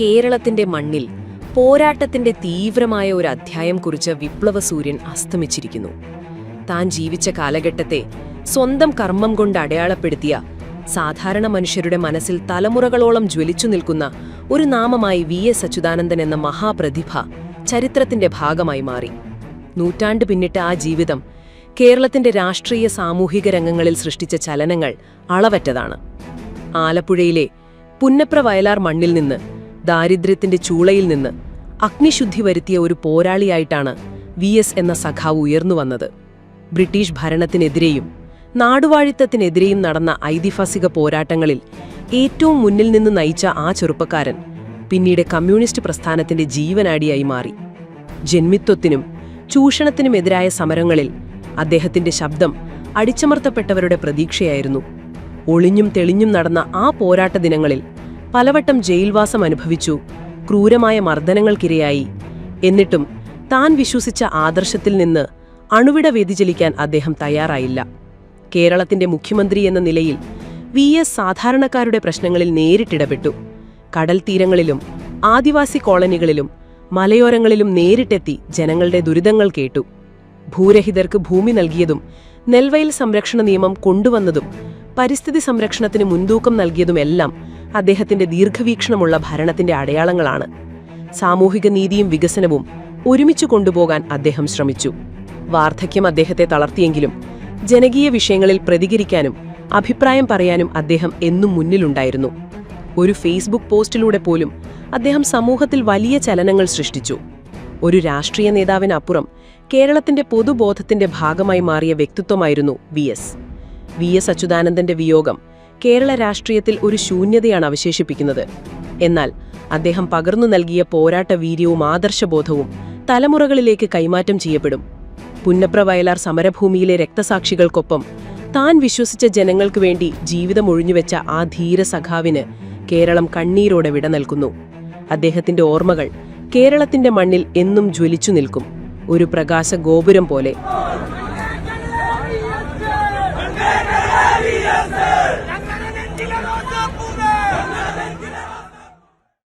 കേരളത്തിന്റെ മണ്ണിൽ പോരാട്ടത്തിന്റെ തീവ്രമായ ഒരു അധ്യായം കുറിച്ച് വിപ്ലവ സൂര്യൻ അസ്തമിച്ചിരിക്കുന്നു. താൻ ജീവിച്ച കാലഘട്ടത്തെ സ്വന്തം കർമ്മം കൊണ്ട് അടയാളപ്പെടുത്തിയ സാധാരണ മനുഷ്യരുടെ മനസ്സിൽ തലമുറകളോളം ജ്വലിച്ചു നിൽക്കുന്ന ഒരു നാമമായി വി എസ് അച്യുതാനന്ദൻ എന്ന മഹാപ്രതിഭ ചരിത്രത്തിന്റെ ഭാഗമായി മാറി. നൂറ്റാണ്ട് പിന്നിട്ട ആ ജീവിതം കേരളത്തിന്റെ രാഷ്ട്രീയ സാമൂഹിക രംഗങ്ങളിൽ സൃഷ്ടിച്ച ചലനങ്ങൾ അളവറ്റതാണ്. ആലപ്പുഴയിലെ പുന്നപ്ര വയലാർ മണ്ണിൽ നിന്ന് ദാരിദ്ര്യത്തിന്റെ ചൂളയിൽ നിന്ന് അഗ്നിശുദ്ധി വരുത്തിയ ഒരു പോരാളിയായിട്ടാണ് വി എന്ന സഖാവ് ഉയർന്നു വന്നത് ബ്രിട്ടീഷ് ഭരണത്തിനെതിരെയും നാടുവാഴിത്തത്തിനെതിരെയും നടന്ന ഐതിഹാസിക പോരാട്ടങ്ങളിൽ ഏറ്റവും മുന്നിൽ നിന്ന് നയിച്ച ആ ചെറുപ്പക്കാരൻ പിന്നീട് കമ്മ്യൂണിസ്റ്റ് പ്രസ്ഥാനത്തിന്റെ ജീവനാടിയായി മാറി. ജന്മിത്വത്തിനും ചൂഷണത്തിനുമെതിരായ സമരങ്ങളിൽ അദ്ദേഹത്തിന്റെ ശബ്ദം അടിച്ചമർത്തപ്പെട്ടവരുടെ പ്രതീക്ഷയായിരുന്നു. ഒളിഞ്ഞും തെളിഞ്ഞും നടന്ന ആ പോരാട്ട ദിനങ്ങളിൽ പലവട്ടം ജയിൽവാസം അനുഭവിച്ചു ക്രൂരമായ മർദ്ദനങ്ങൾക്കിരയായി. എന്നിട്ടും താൻ വിശ്വസിച്ച ആദർശത്തിൽ നിന്ന് അണുവിട വ്യതിചലിക്കാൻ അദ്ദേഹം തയ്യാറായില്ല. കേരളത്തിന്റെ മുഖ്യമന്ത്രി എന്ന നിലയിൽ വി എസ് സാധാരണക്കാരുടെ പ്രശ്നങ്ങളിൽ നേരിട്ടിടപെട്ടു. കടൽ തീരങ്ങളിലും ആദിവാസി കോളനികളിലും മലയോരങ്ങളിലും നേരിട്ടെത്തി ജനങ്ങളുടെ ദുരിതങ്ങൾ കേട്ടു. ഭൂരഹിതർക്ക് ഭൂമി നൽകിയതും നെൽവയൽ സംരക്ഷണ നിയമം കൊണ്ടുവന്നതും പരിസ്ഥിതി സംരക്ഷണത്തിന് മുൻതൂക്കം നൽകിയതുമെല്ലാം അദ്ദേഹത്തിന്റെ ദീർഘവീക്ഷണമുള്ള ഭരണത്തിന്റെ അടയാളങ്ങളാണ്. സാമൂഹിക നീതിയും വികസനവും ഒരുമിച്ച് കൊണ്ടുപോകാൻ അദ്ദേഹം ശ്രമിച്ചു. വാർദ്ധക്യം അദ്ദേഹത്തെ തളർത്തിയെങ്കിലും ജനകീയ വിഷയങ്ങളിൽ പ്രതികരിക്കാനും അഭിപ്രായം പറയാനും അദ്ദേഹം എന്നും മുന്നിലുണ്ടായിരുന്നു. ഒരു ഫേസ്ബുക്ക് പോസ്റ്റിലൂടെ പോലും അദ്ദേഹം സമൂഹത്തിൽ വലിയ ചലനങ്ങൾ സൃഷ്ടിച്ചു. ഒരു രാഷ്ട്രീയ നേതാവിനപ്പുറം കേരളത്തിന്റെ പൊതുബോധത്തിന്റെ ഭാഗമായി മാറിയ വ്യക്തിത്വമായിരുന്നു വി എസ്. വി എസ് അച്യുതാനന്ദന്റെ വിയോഗം കേരള രാഷ്ട്രീയത്തിൽ ഒരു ശൂന്യതയാണ് അവശേഷിപ്പിക്കുന്നത്. എന്നാൽ അദ്ദേഹം പകർന്നു നൽകിയ പോരാട്ട വീര്യവും ആദർശബോധവും തലമുറകളിലേക്ക് കൈമാറ്റം ചെയ്യപ്പെടും. പുന്നപ്ര വയലാർ സമരഭൂമിയിലെ രക്തസാക്ഷികൾക്കൊപ്പം താൻ വിശ്വസിച്ച ജനങ്ങൾക്ക് വേണ്ടി ജീവിതം ഒഴിഞ്ഞുവെച്ച ആ ധീര സഖാവിന് കേരളം കണ്ണീരോടെ വിട നൽകുന്നു. അദ്ദേഹത്തിന്റെ ഓർമ്മകൾ കേരളത്തിന്റെ മണ്ണിൽ എന്നും ജ്വലിച്ചു നിൽക്കും. ഒരു പ്രകാശ ഗോപുരം പോലെ